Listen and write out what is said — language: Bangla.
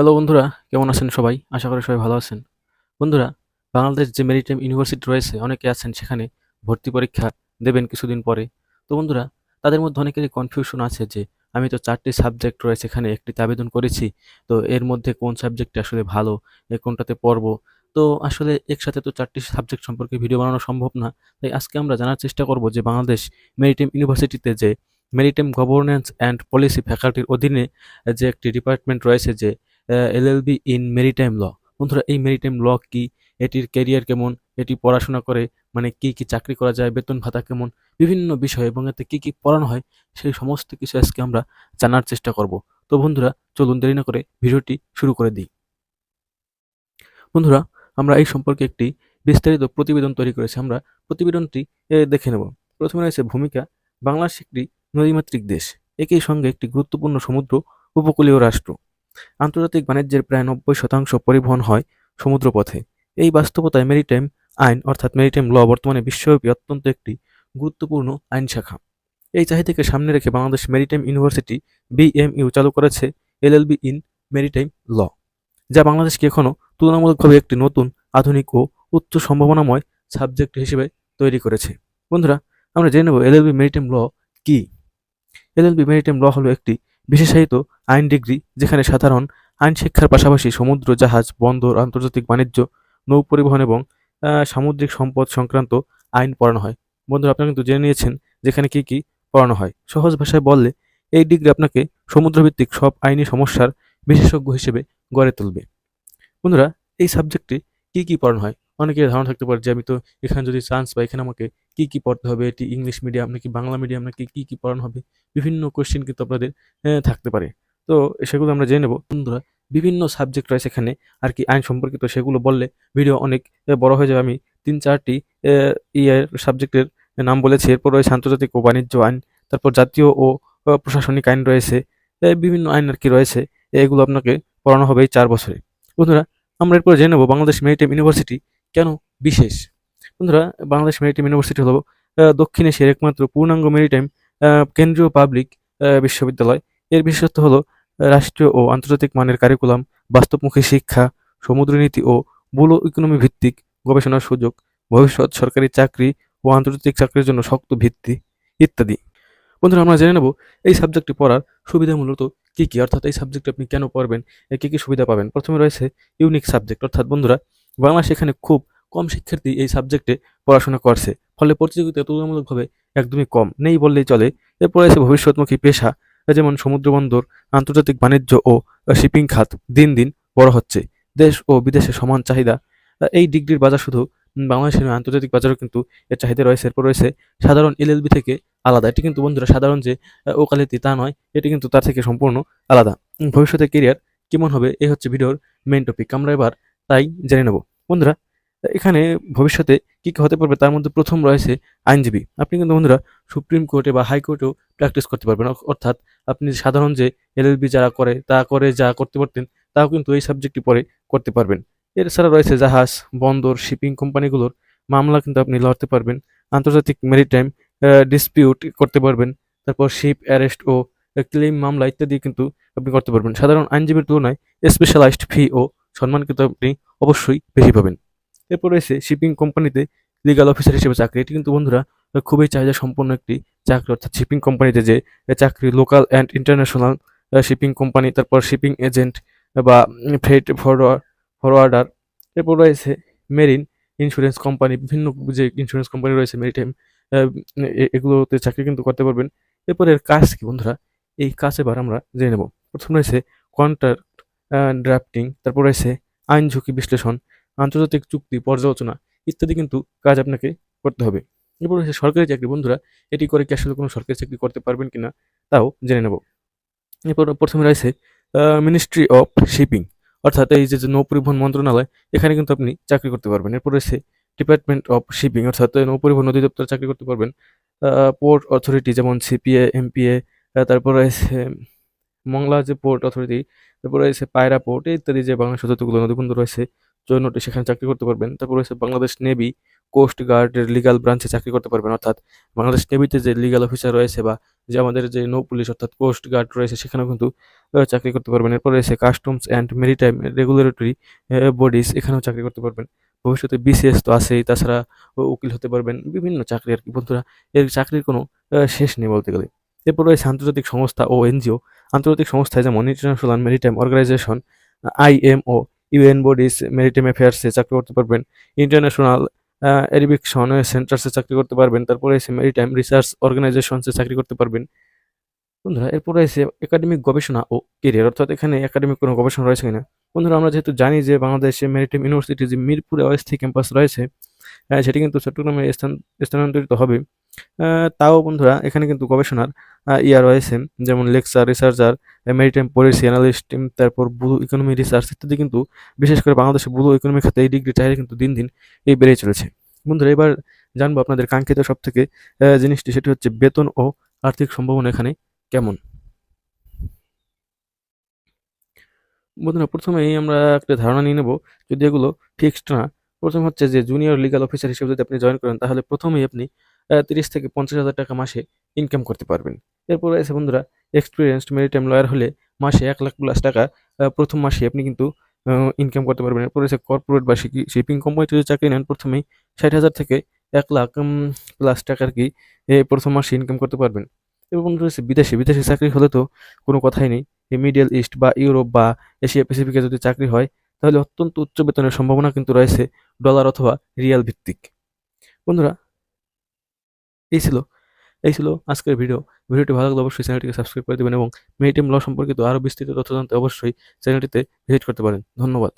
হ্যালো বন্ধুরা, কেমন আছেন সবাই? আশা করি সবাই ভালো আছেন। বন্ধুরা, বাংলাদেশ যে মেরিটাইম ইউনিভার্সিটি রয়েছে, অনেকে আছেন সেখানে ভর্তি পরীক্ষা দেবেন কিছুদিন পরে। তো বন্ধুরা, তাদের মধ্যে অনেকেরই কনফিউশন আছে যে, আমি তো চারটি সাবজেক্ট রয়েছে, এখানে একটিতে আবেদন করেছি, তো এর মধ্যে কোন সাবজেক্টটা আসলে ভালো কোনটাতে পড়ব? তো আসলে একসাথে তো চারটি সাবজেক্ট সম্পর্কে ভিডিও বানানো সম্ভব না, তাই আজকে আমরা জানার চেষ্টা করব যে, বাংলাদেশ মেরিটাইম ইউনিভার্সিটিতে যে মেরিটাইম গভর্নেন্স অ্যান্ড পলিসি ফ্যাকাল্টির অধীনে যে একটি ডিপার্টমেন্ট রয়েছে যে এলএলবি ইন মেরিটাইম ল বন্ধুরা, এই মেরিটাইম ল কি? এটির ক্যারিয়ার কেমন? এটি পড়াশোনা করে মানে কি কি চাকরি করা যায়? বেতন ভাতা কেমন? বিভিন্ন বিষয় এবং এতে কি কি পড়ানো হয়? সেই সমস্ত কিছু আজকে আমরা জানার চেষ্টা করব। তো বন্ধুরা, চলুন দেরি না করে ভিডিওটি শুরু করে দিই। বন্ধুরা, আমরা এই সম্পর্কে একটি বিস্তারিত প্রতিবেদন তৈরি করেছি। আমরা প্রতিবেদনটি দেখে নেব। প্রথমে রয়েছে ভূমিকা, বাংলাদেশ একটি নদীমাতৃক দেশ। একই সঙ্গে একটি গুরুত্বপূর্ণ সমুদ্র, উপকূলীয় রাষ্ট্র। আন্তর্জাতিক বাণিজ্যের প্রায় নব্বই শতাংশ পরিবহন হয় সমুদ্রপথে। এই বাস্তবতায় মেরিটাইম আইন, অর্থাৎ মেরিটাইম ল, বর্তমানে বিশ্বব্যাপী অত্যন্ত একটি গুরুত্বপূর্ণ আইন শাখা। এই চাহিদাকে সামনে রেখে বাংলাদেশ মেরিটাইম ইউনিভার্সিটি বিএমইউ চালু করেছে এলএলবি ইন মেরিটাইম ল, যা বাংলাদেশকে এখনও তুলনামূলকভাবে একটি নতুন, আধুনিক ও উচ্চ সম্ভাবনাময় সাবজেক্ট হিসেবে তৈরি করেছে। বন্ধুরা, আমরা জেনে নেব এলএলবি মেরিটাইম ল কি। এলএলবি মেরিটাইম ল হলো একটি বিশেষায়িত আইন ডিগ্রি, যেখানে সাধারণ আইন শিক্ষার পাশাপাশি সমুদ্র, জাহাজ, বন্দর, আন্তর্জাতিক বাণিজ্য নৌ পরিবহন এবং সামুদ্রিক সম্পদ সংক্রান্ত আইন পড়ানো হয়। বন্ধুরা, আপনারা কিন্তু জেনে নিয়েছেন যেখানে কি কি পড়ানো হয়। সহজ ভাষায় বললে, এই ডিগ্রি আপনাকে সমুদ্রভিত্তিক সব আইনি সমস্যার বিশেষজ্ঞ হিসেবে গড়ে তুলবে। বন্ধুরা, এই সাবজেক্টে কি কি পড়ানো হয়? অনেকের ধারণা থাকতে পারে যে আমি তো এখানে যদি চান্স পাই এখানে আমাকে কী কী পড়তে হবে, এটি ইংলিশ মিডিয়াম নাকি বাংলা মিডিয়াম নাকি কি কী পড়ানো হবে, বিভিন্ন কোশ্চেন কিন্তু আপনাদের থাকতে পারে। তো সেগুলো আমরা জেনে নেব। বন্ধুরা, বিভিন্ন সাবজেক্ট রয়েছে এখানে, আর কি আইন সম্পর্কিত সেগুলো বললে ভিডিও অনেক বড় হয়ে যাবে। আমি তিন চারটি ইয়ের সাবজেক্টের নাম বলেছি। এরপর রয়েছে আন্তর্জাতিক ও বাণিজ্য আইন, তারপর জাতীয় ও প্রশাসনিক আইন রয়েছে বিভিন্ন আইন আর কি রয়েছে, এগুলো আপনাকে পড়ানো হবে এই চার বছরে। বন্ধুরা, আমরা এরপর জেনে নেব বাংলাদেশ মেরিটাইম ইউনিভার্সিটি কেন? বিশেষ। বন্ধুরা, বাংলাদেশ মেরিটাইম ইউনিভার্সিটি হলো দক্ষিণ এশিয়ার একমাত্র পূর্ণাঙ্গ মেরিটাইম কেন্দ্রীয় পাবলিক বিশ্ববিদ্যালয়। এর বিশেষত্ব হলো রাষ্ট্রীয় ও আন্তর্জাতিক মানের কারিকুলাম বাস্তবমুখী শিক্ষা সমুদ্রনীতি ও বুলো ইকোনমি ভিত্তিক গবেষণার সুযোগ, ভবিষ্যৎ সরকারি চাকরি ও আন্তর্জাতিক চাকরির জন্য শক্ত ভিত্তি ইত্যাদি। বন্ধুরা, আমরা জেনে নেব, এই সাবজেক্টটি পড়ার সুবিধা মূলত কী কী? অর্থাৎ এই সাবজেক্ট আপনি কেন পড়বেন? কী কী সুবিধা পাবেন? প্রথমে রয়েছে ইউনিক সাবজেক্ট অর্থাৎ বন্ধুরা বাংলা সেখানে খুব কম শিক্ষার্থী এই সাবজেক্টে পড়াশোনা করছে। ফলে প্রতিযোগিতা তুলনামূলকভাবে একদমই কম। নেই বললেই চলে। এরপর রয়েছে ভবিষ্যৎমুখী পেশা, যেমন সমুদ্রবন্দর আন্তর্জাতিক বাণিজ্য ও শিপিং খাত দিন দিন বড় হচ্ছে। দেশ ও বিদেশে সমান চাহিদা। এই ডিগ্রির বাজার শুধু বাংলাদেশের আন্তর্জাতিক বাজারও কিন্তু এর চাহিদা রয়েছে। এরপর রয়েছে সাধারণ এলএলবি থেকে আলাদা। এটি কিন্তু বন্ধুরা সাধারণ যে ওকালতি তা নয়, এটি কিন্তু তার থেকে সম্পূর্ণ আলাদা। ভবিষ্যতে কেরিয়ার কেমন হবে এই হচ্ছে ভিডিওর মেন টপিক আমরা এবার তাই জেনে নেব। বন্ধুরা, এখানে ভবিষ্যতে কী কী হতে পারবে তার মধ্যে প্রথম রয়েছে আইনজীবী। আপনি কিন্তু বন্ধুরা সুপ্রিম কোর্টে বা হাইকোর্টেও প্র্যাকটিস করতে পারবেন। অর্থাৎ আপনি সাধারণ যে এলএলবি যারা করে, তা করে যা করতে পারতেন, তাও কিন্তু এই সাবজেক্টটি পরে করতে পারবেন। এছাড়া রয়েছে জাহাজ, বন্দর, শিপিং কোম্পানিগুলোর মামলা কিন্তু আপনি লড়তে পারবেন। আন্তর্জাতিক মেরিটাইম ডিসপিউট করতে পারবেন। তারপর শিপ অ্যারেস্ট ও ক্লেম মামলা ইত্যাদি কিন্তু আপনি করতে পারবেন। সাধারণ আইনজীবীর তুলনায় স্পেশালাইজড ফি ও সম্মান কিন্তু আপনি অবশ্যই বেশি পাবেন। এরপর রয়েছে শিপিং কোম্পানিতে লিগাল অফিসার হিসেবে চাকরি। এটি কিন্তু বন্ধুরা খুবই চাহিদা সম্পন্ন একটি চাকরি। অর্থাৎ শিপিং কোম্পানিতে যে চাকরি local and international shipping company তারপর শিপিং এজেন্ট বা ফ্রেট ফরওয়ার্ড ফরওয়ার্ডার এরপর রয়েছে মেরিন ইন্স্যুরেন্স কোম্পানি বিভিন্ন যে ইন্স্যুরেন্স কোম্পানি রয়েছে মেরিটাইম এগুলোতে চাকরি কিন্তু করতে পারবেন। এরপর এর কাজ কি বন্ধুরা? এই কাজ এবার আমরা জেনে নেব। প্রথম রয়েছে কন্ট্রাক্ট ড্রাফটিং তারপর রয়েছে আইন ঝুঁকি বিশ্লেষণ, আন্তর্জাতিক চুক্তি পর্যালোচনা ইত্যাদি কিন্তু কাজ আপনাকে করতে হবে। এরপর রয়েছে সরকারি চাকরি। বন্ধুরা, এটি করে কি আসলে কোনো সরকারি চাকরি করতে পারবেন কিনা তাও জেনে নেব। এরপর প্রথমে রয়েছে মিনিস্ট্রি অফ শিপিং অর্থাৎ এই যে যে নৌ পরিবহন মন্ত্রণালয়, এখানে কিন্তু আপনি চাকরি করতে পারবেন। এরপর রয়েছে ডিপার্টমেন্ট অফ শিপিং অর্থাৎ নৌ পরিবহন অধিদপ্তরে চাকরি করতে পারবেন। পোর্ট অথরিটি যেমন সিপিএ এমপিএ তারপর রয়েছে মংলা যে পোর্ট অথরিটি তারপর রয়েছে পায়রা পোর্ট ইত্যাদি যে বাংলাদেশ যতগুলো নদীবন্দর রয়েছে জৈনটি সেখানে চাকরি করতে পারবেন। তারপর রয়েছে বাংলাদেশ নেভি কোস্ট গার্ডের লিগ্যাল ব্রাঞ্চে চাকরি করতে পারবেন। অর্থাৎ বাংলাদেশ নেভিতে যে লিগাল অফিসার রয়েছে বা যে আমাদের যে নৌ পুলিশ অর্থাৎ কোস্ট গার্ড রয়েছে, সেখানেও কিন্তু চাকরি করতে পারবেন। এরপর রয়েছে customs and maritime regulatory bodies এখানেও চাকরি করতে পারবেন। ভবিষ্যতে বিসিএস তো আছেই, তাছাড়া উকিল হতে পারবেন। বিভিন্ন চাকরি আর কি। বন্ধুরা, এর চাকরির কোনো শেষ নেই বলতে গেলে। এরপর রয়েছে আন্তর্জাতিক সংস্থা ও এনজিও। আন্তর্জাতিক সংস্থায় যেমন international maritime organization IMO UN bodies maritime অ্যাফেয়ার্সে চাকরি করতে পারবেন। ইন্টারন্যাশনাল এরিবিকশন সেন্টার্সে চাকরি করতে পারবেন। তারপরে এসে মেরিটাইম রিসার্চ অর্গানাইজেশনসে চাকরি করতে পারবেন। বন্ধুরা, এরপরে এসে একাডেমিক গবেষণা ও কেরিয়ার অর্থাৎ এখানে একাডেমিক কোনো গবেষণা রয়েছে কিনা? বন্ধুরা, আমরা যেহেতু জানি যে বাংলাদেশে মেরিটাইম ইউনিভার্সিটি যে মিরপুরে অস্থায়ী ক্যাম্পাস রয়েছে সেটি কিন্তু চট্টগ্রামে স্থান, স্থানান্তরিত হবে। তাও বন্ধুরা এখানে কিন্তু গবেষণার আহ, ইয়া রয়েছে যেমন lecture researcher maritime policy analyst তারপর ব্লু ইকোনমি রিসার্চ ইত্যাদি কিন্তু বিশেষ করে বাংলাদেশে ব্লু ইকোনমি খাতে এই ডিগ্রি চাহিদা কিন্তু দিন দিন এই বেড়ে চলেছে। বন্ধুরা এবার জানব আপনাদের কাঙ্ক্ষিত সব থেকে জিনিসটি সেটি হচ্ছে বেতন ও আর্থিক সম্ভাবনা এখানে কেমন? বন্ধুরা প্রথমেই আমরা একটা ধারণা নিয়ে নেব যদি এগুলো ফিক্সড না প্রথম হচ্ছে যে জুনিয়র লিগ্যাল অফিসার হিসেবে যদি আপনি জয়েন করেন তাহলে প্রথমেই আপনি তিরিশ থেকে পঞ্চাশ হাজার টাকা মাসে ইনকাম করতে পারবেন। এরপর আছে বন্ধুরা এক্সপিরিয়েন্সড মেরিটাইম লয়ার হলে মাসে এক লাখ প্লাস টাকা প্রথম মাসে আপনি কিন্তু ইনকাম করতে পারবেন। এরপর আছে কর্পোরেট বা শিপিং কোম্পানিতে যদি চাকরি নেন প্রথমেই ষাট হাজার থেকে এক লাখ প্লাস টাকার কি প্রথম মাসে ইনকাম করতে পারবেন। এবং রয়েছে বিদেশে। বিদেশে চাকরি হলে তো কোনো কথাই নেই। মিডল ইস্ট বা ইউরোপ বা এশিয়া প্যাসিফিকে যদি চাকরি হয়, তাহলে অত্যন্ত উচ্চ বেতনের সম্ভাবনা কিন্তু রয়েছে ডলার অথবা রিয়াল ভিত্তিক। বন্ধুরা এই ছিল এই ছিল আজকের ভিডিও ভিডিওটি ভালো লাগলে অবশ্যই চ্যানেলটিকে সাবস্ক্রাইব করে দেবেন এবং মেয়েটিম ল সম্পর্কিত আরও বিস্তৃত তথ্য জানতে অবশ্যই চ্যানেলটিতে ভিজিট করতে পারেন। ধন্যবাদ।